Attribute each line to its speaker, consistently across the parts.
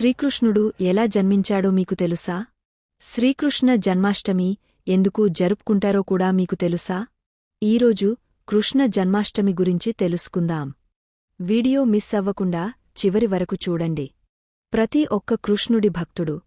Speaker 1: శ్రీకృష్ణుడు ఎలా జన్మించాడో మీకు తెలుసా? శ్రీకృష్ణ జన్మాష్టమి ఎందుకు జరుపుకుంటారో కూడా మీకు తెలుసా? ఈరోజు కృష్ణ జన్మాష్టమి గురించి తెలుసుకుందాం. వీడియో మిస్ అవ్వకుండా చివరి వరకు చూడండి. ప్రతి ఒక్క కృష్ణుడి భక్తుడు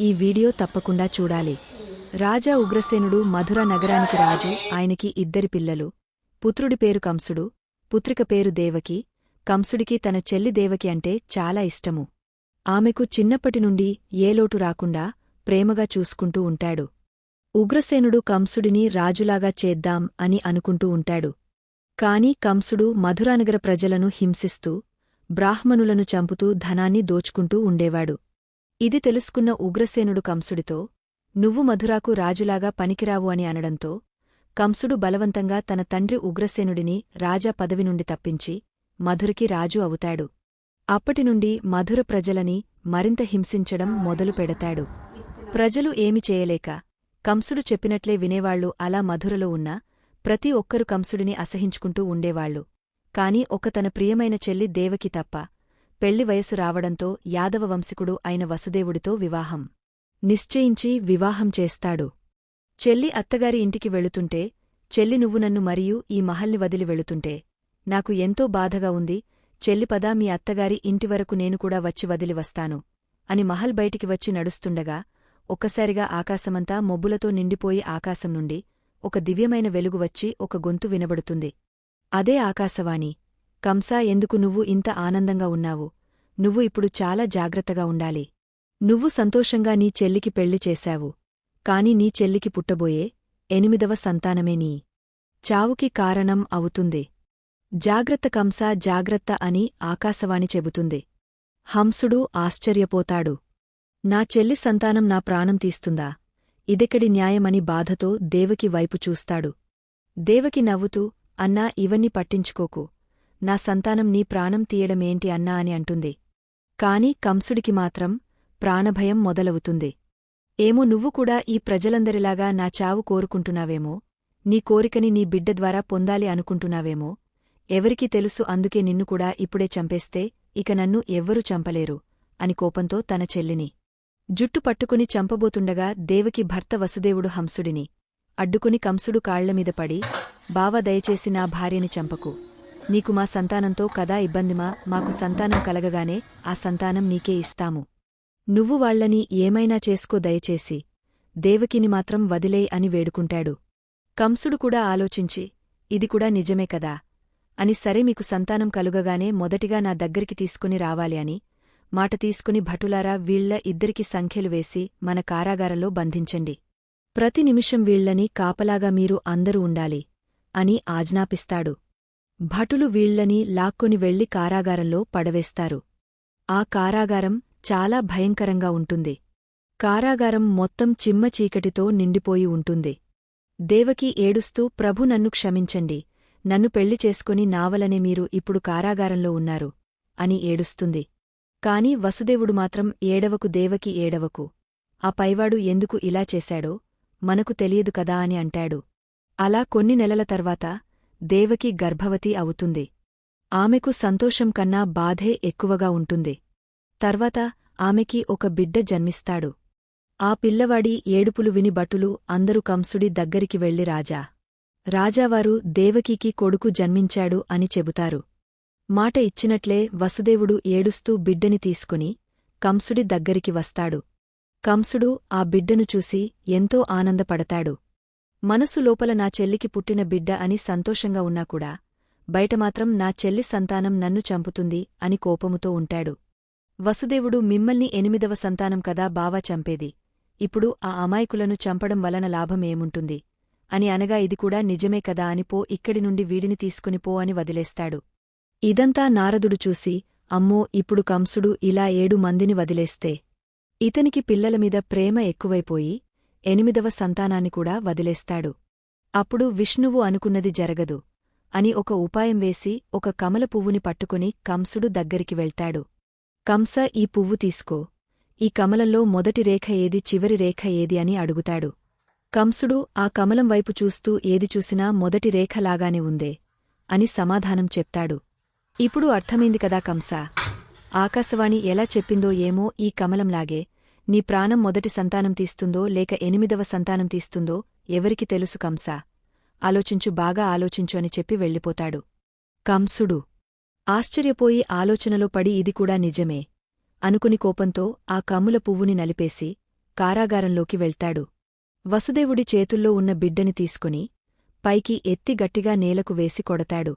Speaker 1: ఈ వీడియో తప్పకుండా చూడాలి. రాజా ఉగ్రసేనుడు మధుర నగరానికి రాజు ఆయనకి ఇద్దరి పిల్లలు. పుత్రుడి పేరు కంసుడు పుత్రిక పేరు దేవకి. కంసుడికి తన చెల్లి దేవకి అంటే చాలా ఇష్టము. ఆమెకు చిన్నప్పటి నుండి రాకుండా ప్రేమగా చూసుకుంటూ ఉంటాడు. ఉగ్రసేనుడు కంసుడిని రాజులాగా చేద్దాం అని అనుకుంటూ ఉంటాడు. కాని కంసుడు మధురానగర ప్రజలను హింసిస్తూ బ్రాహ్మణులను చంపుతూ ధనాన్ని దోచుకుంటూ ఉండేవాడు. ఇది తెలుసుకున్న ఉగ్రసేనుడు కంసుడితో నువ్వు మధురాకు రాజులాగా పనికిరావు అని అనడంతో కంసుడు బలవంతంగా తన తండ్రి ఉగ్రసేనుడిని రాజా పదవి నుండి తప్పించి మధురికి రాజు అవుతాడు. అప్పటినుండి మధుర ప్రజలని మరింత హింసించడం మొదలు పెడతాడు. ప్రజలు ఏమి చేయలేక కంసుడు చెప్పినట్లే వినేవాళ్ళు అలా మధురలో ఉన్నా ప్రతి ఒక్కరు కంసుడిని అసహించుకుంటూ ఉండేవాళ్ళు కాని ఒక తన ప్రియమైన చెల్లి దేవకి తప్ప పెళ్ళి వయసు రావడంతో యాదవ వంశికుడు అయిన వసుదేవుడితో వివాహం. నిశ్చయించి వివాహం చేస్తాడు. చెల్లి అత్తగారి ఇంటికి వెళుతుంటే చెల్లి నువ్వు నన్ను మరియు ఈ మహల్ని వదిలి వెళుతుంటే నాకు ఎంతో బాధగా ఉంది చెల్లిపదా మీ అత్తగారి ఇంటివరకు నేను కూడా వచ్చి వదిలి వస్తాను అని మహల్ బయటికి వచ్చి నడుస్తుండగా ఒక్కసారిగా ఆకాశమంతా మొబ్బులతో నిండిపోయి ఆకాశం నుండి ఒక దివ్యమైన వెలుగు వచ్చి ఒక గొంతు వినబడుతుంది. అదే ఆకాశవాణి. కంసా ఎందుకు నువ్వు ఇంత ఆనందంగా ఉన్నావు? నువ్వు ఇప్పుడు చాలా జాగ్రత్తగా ఉండాలి. నువ్వు సంతోషంగా నీ చెల్లికి పెళ్ళి చేశావు. కాని నీ చెల్లికి పుట్టబోయే ఎనిమిదవ సంతానమే నీ. చావుకి కారణం అవుతుంది. జాగ్రత్త కంసా జాగ్రత్త అని ఆకాశవాణి చెబుతుంది. హంసుడు ఆశ్చర్యపోతాడు. నా చెల్లి సంతానం నా ప్రాణం తీస్తుందా? ఇదెక్కడి న్యాయమని బాధతో దేవకి వైపు చూస్తాడు. దేవకి నవ్వుతూ అన్నా ఇవన్నీ పట్టించుకోకు. నా సంతానం నీ ప్రాణం తీయడమేంటి అన్నా అని అంటుంది. కాని కంసుడికి మాత్రం ప్రాణభయం మొదలవుతుంది. ఏమో నువ్వు కూడా ఈ ప్రజలందరిలాగా నా చావు కోరుకుంటున్నావేమో? నీ కోరికని నీ బిడ్డ ద్వారా పొందాలి అనుకుంటున్నావేమో? ఎవరికి తెలుసు అందుకే నిన్ను కూడా ఇప్పుడే చంపేస్తే ఇక నన్ను ఎవ్వరూ చంపలేరు అని కోపంతో తన చెల్లిని. జుట్టు పట్టుకుని చంపబోతుండగా దేవకి భర్త వసుదేవుడు హంసుడిని. అడ్డుకుని కంసుడు కాళ్ళమీద పడి బావ దయచేసి నా భార్యని చంపకు. నీకు మా సంతానంతో కదా ఇబ్బందిమా మాకు సంతానం కలగగానే ఆ సంతానం నీకే ఇస్తాము. నువ్వు వాళ్ళని ఏమైనా చేసుకో దయచేసి. దేవకిని మాత్రం వదిలేయ్ అని వేడుకుంటాడు. కంసుడు కూడా ఆలోచించి ఇది కూడా నిజమే కదా అని సరే మీకు సంతానం కలుగగానే మొదటిగా నా దగ్గరికి తీసుకుని రావాలి అని మాట తీసుకుని భటులారా వీళ్ళ ఇద్దరికి సంఖ్యలు వేసి మన కారాగారంలో బంధించండి. ప్రతి నిమిషం వీళ్ళని కాపలాగా మీరు అందరూ ఉండాలి అని ఆజ్ఞాపిస్తాడు. భటులు వీళ్ళని లాక్కొని వెళ్ళి కారాగారంలో పడవేస్తారు. ఆ కారాగారం చాలా భయంకరంగా ఉంటుంది. కారాగారం మొత్తం చిమ్మ చీకటితో నిండిపోయి ఉంటుంది. దేవకి ఏడుస్తూ ప్రభు నన్ను క్షమించండి. నన్ను పెళ్ళి చేసుకుని నావలనే మీరు ఇప్పుడు కారాగారంలో ఉన్నారు అని ఏడుస్తుంది. కాని వసుదేవుడు మాత్రం ఏడవకు దేవకి ఏడవకు. ఆ పైవాడు ఎందుకు ఇలా చేశాడో మనకు తెలియదు కదా అని అంటాడు. అలా కొన్ని నెలల తర్వాత దేవకి గర్భవతి అవుతుంది. ఆమెకు సంతోషం కన్నా బాధే ఎక్కువగా ఉంటుంది. తర్వాత ఆమెకి ఒక బిడ్డ జన్మిస్తాడు. ఆ పిల్లవాడి ఏడుపులు విని భటులు అందరూ కంసుడి దగ్గరికి వెళ్ళి రాజా రాజావారు దేవకీకి కొడుకు జన్మించాడు అని చెబుతారు. మాట ఇచ్చినట్లే వసుదేవుడు ఏడుస్తూ బిడ్డని తీసుకుని కంసుడి దగ్గరికి వస్తాడు. కంసుడు ఆ బిడ్డను చూసి ఎంతో ఆనందపడతాడు. మనసు లోపల నా చెల్లికి పుట్టిన బిడ్డ అని సంతోషంగా ఉన్నాకూడా బయటమాత్రం నా చెల్లి సంతానం నన్ను చంపుతుంది అని కోపముతో ఉంటాడు. వసుదేవుడు మిమ్మల్ని ఎనిమిదవ సంతానం కదా బావా చంపేది. ఇప్పుడు ఆ అమాయకులను చంపడం వలన లాభమేముంటుంది అని అనగా ఇది కూడా నిజమే కదా అని పో ఇక్కడి నుండి వీడిని తీసుకుని పో అని వదిలేస్తాడు. ఇదంతా నారదుడు చూసి అమ్మో ఇప్పుడు కంసుడు ఇలా ఏడు మందిని వదిలేస్తే. ఇతనికి పిల్లలమీద ప్రేమ ఎక్కువైపోయి ఎనిమిదవ సంతానాన్ని కూడా వదిలేస్తాడు. అప్పుడు విష్ణువు అనుకున్నది జరగదు అని ఒక ఉపాయం వేసి ఒక కమల పువ్వుని పట్టుకుని కంసుడు దగ్గరికి వెళ్తాడు. కంస ఈ పువ్వు తీసుకో. ఈ కమలంలో మొదటి రేఖ ఏది చివరి రేఖ ఏది అని అడుగుతాడు. కంసుడు ఆ కమలం వైపు చూస్తూ ఏది చూసినా మొదటి రేఖలాగానే ఉందే అని సమాధానం చెప్తాడు. ఇప్పుడు అర్థమైంది కదా కంస! ఆకాశవాణి ఎలా చెప్పిందో ఏమో ఈ కమలంలాగే నీ ప్రాణం మొదటి సంతానం తీస్తుందో లేక ఎనిమిదవ సంతానం తీస్తుందో ఎవరికి తెలుసు కంసా! ఆలోచించు బాగా ఆలోచించు అని చెప్పి వెళ్ళిపోతాడు. కంసుడు! ఆశ్చర్యపోయి ఆలోచనలో పడి ఇది కూడా నిజమే అనుకుని కోపంతో ఆ కమ్ముల పువ్వుని నలిపేసి కారాగారంలోకి వెళ్తాడు. వసుదేవుడి చేతుల్లో ఉన్న బిడ్డని తీసుకుని పైకి ఎత్తి గట్టిగా నేలకు వేసి కొడతాడు.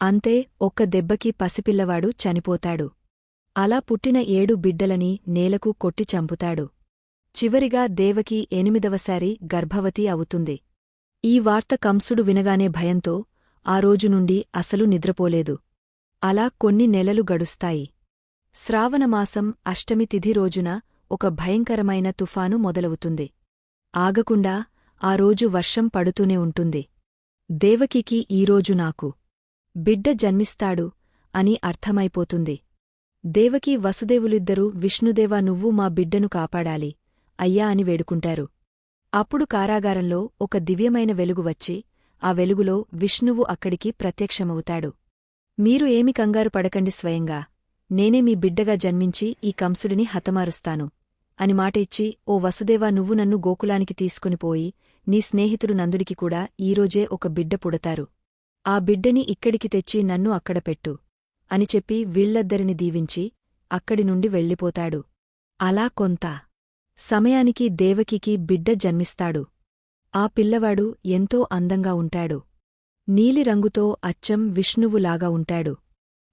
Speaker 1: అంతే ఒక్క దెబ్బకి పసిపిల్లవాడు చనిపోతాడు. అలా పుట్టిన ఏడు బిడ్డలని నేలకు కొట్టి చంపుతాడు. చివరిగా దేవకి ఎనిమిదవసారి గర్భవతి అవుతుంది. ఈ వార్త కంసుడు వినగానే భయంతో ఆ రోజు నుండి అసలు నిద్రపోలేదు. అలా కొన్ని నెలలు గడుస్తాయి. శ్రావణమాసం అష్టమి తిథి రోజున ఒక భయంకరమైన తుఫాను మొదలవుతుంది. ఆగకుండా ఆ రోజు వర్షం పడుతూనే ఉంటుంది. దేవకికి ఈరోజు నాకు. బిడ్డ జన్మిస్తాడు అని అర్థమైపోతుంది. దేవకీ వసుదేవులిద్దరూ విష్ణుదేవా నువ్వు మా బిడ్డను కాపాడాలి అయ్యా అని వేడుకుంటారు. అప్పుడు కారాగారంలో ఒక దివ్యమైన వెలుగు వచ్చి ఆ వెలుగులో విష్ణువు అక్కడికి ప్రత్యక్షమవుతాడు. మీరు ఏమి కంగారు పడకండి స్వయంగా. నేనే మీ బిడ్డగా జన్మించి ఈ కంసుడిని హతమారుస్తాను. అని మాట ఇచ్చి ఓ వసుదేవా నువ్వు నన్ను గోకులానికి తీసుకునిపోయి నీ స్నేహితుడు నందుడికి కూడా ఈరోజే ఒక బిడ్డ పుడతారు. ఆ బిడ్డని ఇక్కడికి తెచ్చి నన్ను అక్కడ పెట్టు అని చెప్పి వీళ్ళద్దరిని దీవించి అక్కడి నుండి వెళ్ళిపోతాడు. అలా కొంత సమయానికి దేవకికి బిడ్డ జన్మిస్తాడు. ఆ పిల్లవాడు ఎంతో అందంగా ఉంటాడు. నీలిరంగుతో అచ్చం విష్ణువులాగా ఉంటాడు.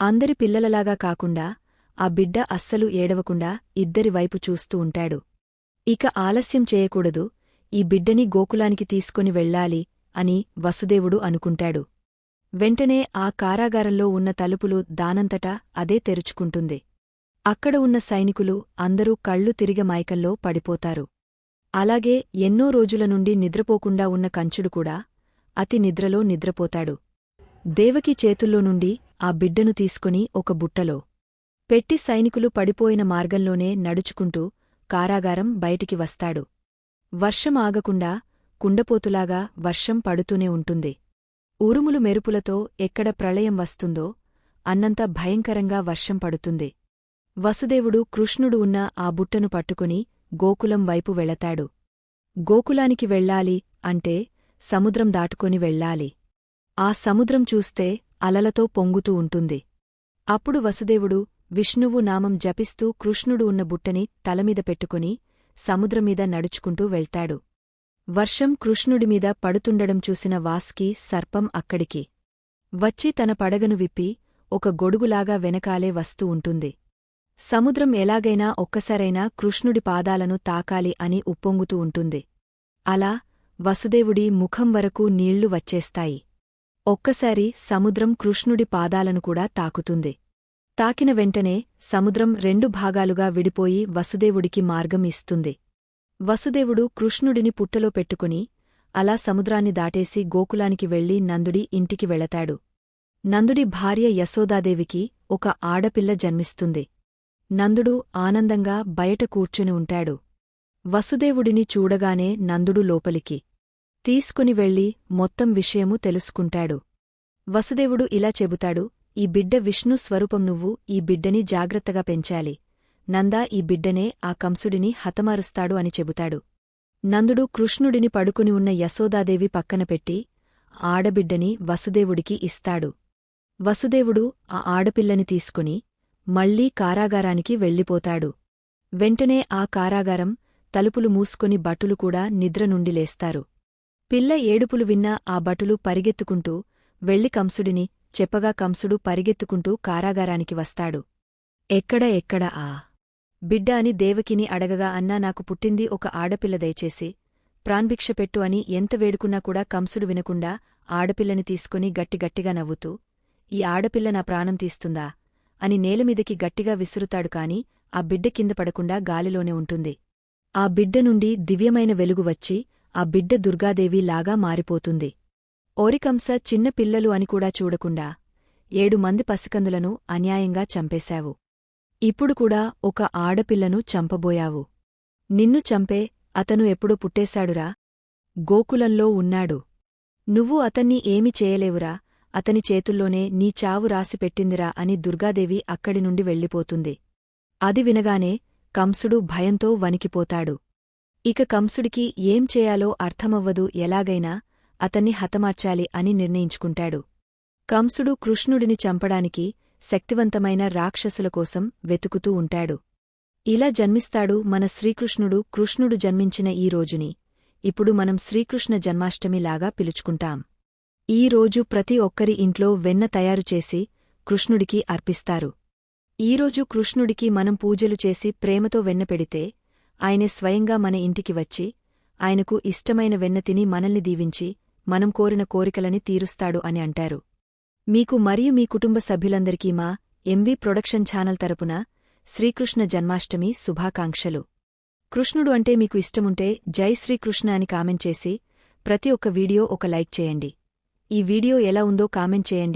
Speaker 1: అందరి పిల్లలలాగా కాకుండా ఆ బిడ్డ అస్సలు ఏడవకుండా ఇద్దరివైపు చూస్తూ ఉంటాడు. ఇక ఆలస్యం చేయకూడదు ఈ బిడ్డని గోకులానికి తీసుకొని వెళ్ళాలి అని వసుదేవుడు అనుకుంటాడు. వెంటనే ఆ కారాగారంలో ఉన్న తలుపులు దానంతటా అదే తెరుచుకుంటుంది. అక్కడ ఉన్న సైనికులు అందరూ కళ్ళు తిరిగ మైకల్లో పడిపోతారు. అలాగే ఎన్నో రోజుల నుండి నిద్రపోకుండా ఉన్న కంచుడు కూడా అతి నిద్రలో నిద్రపోతాడు. దేవకి చేతుల్లో నుండి ఆ బిడ్డను తీసుకుని ఒక బుట్టలో పెట్టి సైనికులు పడిపోయిన మార్గంలోనే నడుచుకుంటూ కారాగారం బయటికి వస్తాడు. వర్షం ఆగకుండా కుండపోతులాగా వర్షం పడుతూనే ఉంటుంది. ఉరుములు మెరుపులతో ఎక్కడ ప్రళయం వస్తుందో అన్నంత భయంకరంగా వర్షం పడుతుంది. వసుదేవుడు కృష్ణుడు ఉన్న ఆ బుట్టను పట్టుకుని గోకులం వైపు వెళతాడు. గోకులానికి వెళ్ళాలి అంటే సముద్రం దాటుకొని వెళ్ళాలి. ఆ సముద్రం చూస్తే అలలతో పొంగుతూ ఉంటుంది. అప్పుడు వసుదేవుడు విష్ణువు నామం జపిస్తూ కృష్ణుడు ఉన్న బుట్టని తలమీద పెట్టుకుని సముద్రమీద నడుచుకుంటూ వెళ్తాడు. వర్షం కృష్ణుడిమీద పడుతుండడం చూసిన వాస్కి సర్పం అక్కడికి. వచ్చి తన పడగను విప్పి ఒక గొడుగులాగా వెనకాలే వస్తూ ఉంటుంది. సముద్రం ఎలాగైనా ఒక్కసారైనా కృష్ణుడి పాదాలను తాకాలి అని ఉప్పొంగుతూ ఉంటుంది. అలా వసుదేవుడి ముఖం వరకు నీళ్ళు వచ్చేస్తాయి. ఒక్కసారి సముద్రం కృష్ణుడి పాదాలను కూడా తాకుతుంది. తాకిన వెంటనే సముద్రం రెండు భాగాలుగా విడిపోయి వసుదేవుడికి మార్గం ఇస్తుంది. వసుదేవుడు కృష్ణుడిని పుట్టలో పెట్టుకుని అలా సముద్రాన్ని దాటేసి గోకులానికి వెళ్ళి నందుడి ఇంటికి వెళతాడు. నందుడి భార్య యశోదాదేవికి ఒక ఆడపిల్ల జన్మిస్తుంది. నందుడు ఆనందంగా బయట కూర్చుని ఉంటాడు. వసుదేవుడిని చూడగానే నందుడు లోపలికి తీసుకుని వెళ్ళి మొత్తం విషయము తెలుసుకుంటాడు. వసుదేవుడు ఇలా చెబుతాడు ఈ బిడ్డ విష్ణు స్వరూపం నువ్వు ఈ బిడ్డని జాగ్రత్తగా పెంచాలి. నందా ఈ బిడ్డనే ఆ కంసుడిని హతమారుస్తాడు అని చెబుతాడు. నందుడు కృష్ణుడిని పడుకుని ఉన్న యశోదాదేవి పక్కన పెట్టి ఆడబిడ్డని వసుదేవుడికి ఇస్తాడు. వసుదేవుడు ఆ ఆడపిల్లని తీసుకుని మళ్ళీ కారాగారానికి వెళ్ళిపోతాడు. వెంటనే ఆ కారాగారం తలుపులు మూసుకొని బటులు కూడా నిద్ర నుండి లేస్తారు. పిల్ల ఏడుపులు విన్న ఆ బటులు పరిగెత్తుకుంటూ వెళ్ళి కంసుడిని చెప్పగా కంసుడు పరిగెత్తుకుంటూ కారాగారానికి వస్తాడు. ఎక్కడ ఎక్కడ ఆ? బిడ్డ అని దేవకిని అడగగా అన్నా నాకు పుట్టింది ఒక ఆడపిల్ల దయచేసి. ప్రాణభిక్ష పెట్టు అని ఎంత వేడుకున్నా కూడా కంసుడు వినకుండా ఆడపిల్లని తీసుకుని గట్టిగట్టిగా నవ్వుతూ ఈ ఆడపిల్ల నా ప్రాణం తీస్తుందా? అని నేలమీదకి గట్టిగా విసురుతాడు కాని ఆ బిడ్డ కింద పడకుండా గాలిలోనే ఉంటుంది. ఆ బిడ్డ నుండి దివ్యమైన వెలుగు వచ్చి ఆ బిడ్డ దుర్గాదేవి లాగా మారిపోతుంది. ఓరికంస చిన్న పిల్లలు అని కూడా చూడకుండా ఏడు మంది పసికందులను అన్యాయంగా చంపేశావు. ఇప్పుడు కూడా ఒక ఆడపిల్లను చంపబోయావు. నిన్ను చంపే అతను ఎప్పుడు పుట్టేశాడురా. గోకులంలో ఉన్నాడు. నువ్వు అతన్ని ఏమి చేయలేవురా. అతని చేతుల్లోనే నీ చావు రాసిపెట్టిందిరా అని దుర్గాదేవి అక్కడి నుండి వెళ్ళిపోతుంది. అది వినగానే కంసుడు భయంతో వణికిపోతాడు. ఇక కంసుడికి ఏం చేయాలో అర్థమవ్వదు ఎలాగైనా అతన్ని హతమార్చాలి అని నిర్ణయించుకుంటాడు. కంసుడు కృష్ణుడిని చంపడానికి శక్తివంతమైన రాక్షసుల కోసం వెతుకుతూ ఉంటాడు. ఇలా జన్మిస్తాడు మన శ్రీకృష్ణుడు కృష్ణుడు జన్మించిన ఈ రోజుని. ఇప్పుడు మనం శ్రీకృష్ణ జన్మాష్టమిలాగా పిలుచుకుంటాం. ఈ రోజు ప్రతి ఒక్కరి ఇంట్లో వెన్న తయారుచేసి కృష్ణుడికి అర్పిస్తారు. ఈరోజు కృష్ణుడికి మనం పూజలు చేసి ప్రేమతో వెన్న పెడితే ఆయనే స్వయంగా మన ఇంటికి వచ్చి ఆయనకు ఇష్టమైన వెన్న తిని మనల్ని దీవించి మనం కోరిన కోరికలని తీరుస్తాడు అని అంటారు. మీకు మరియు మీ కుటుంబ సభ్యులందరికీ మా ఎంవి ప్రొడక్షన్ ఛానల్ తరపున శ్రీకృష్ణ జన్మాష్టమి శుభాకాంక్షలు. కృష్ణుడు అంటే మీకు ఇష్టముంటే జై శ్రీకృష్ణ అని కామెంట్ చేసి ప్రతి ఒక్క వీడియో ఒక లైక్ చేయండి. ఈ వీడియో ఎలా ఉందో కామెంట్ చేయండి.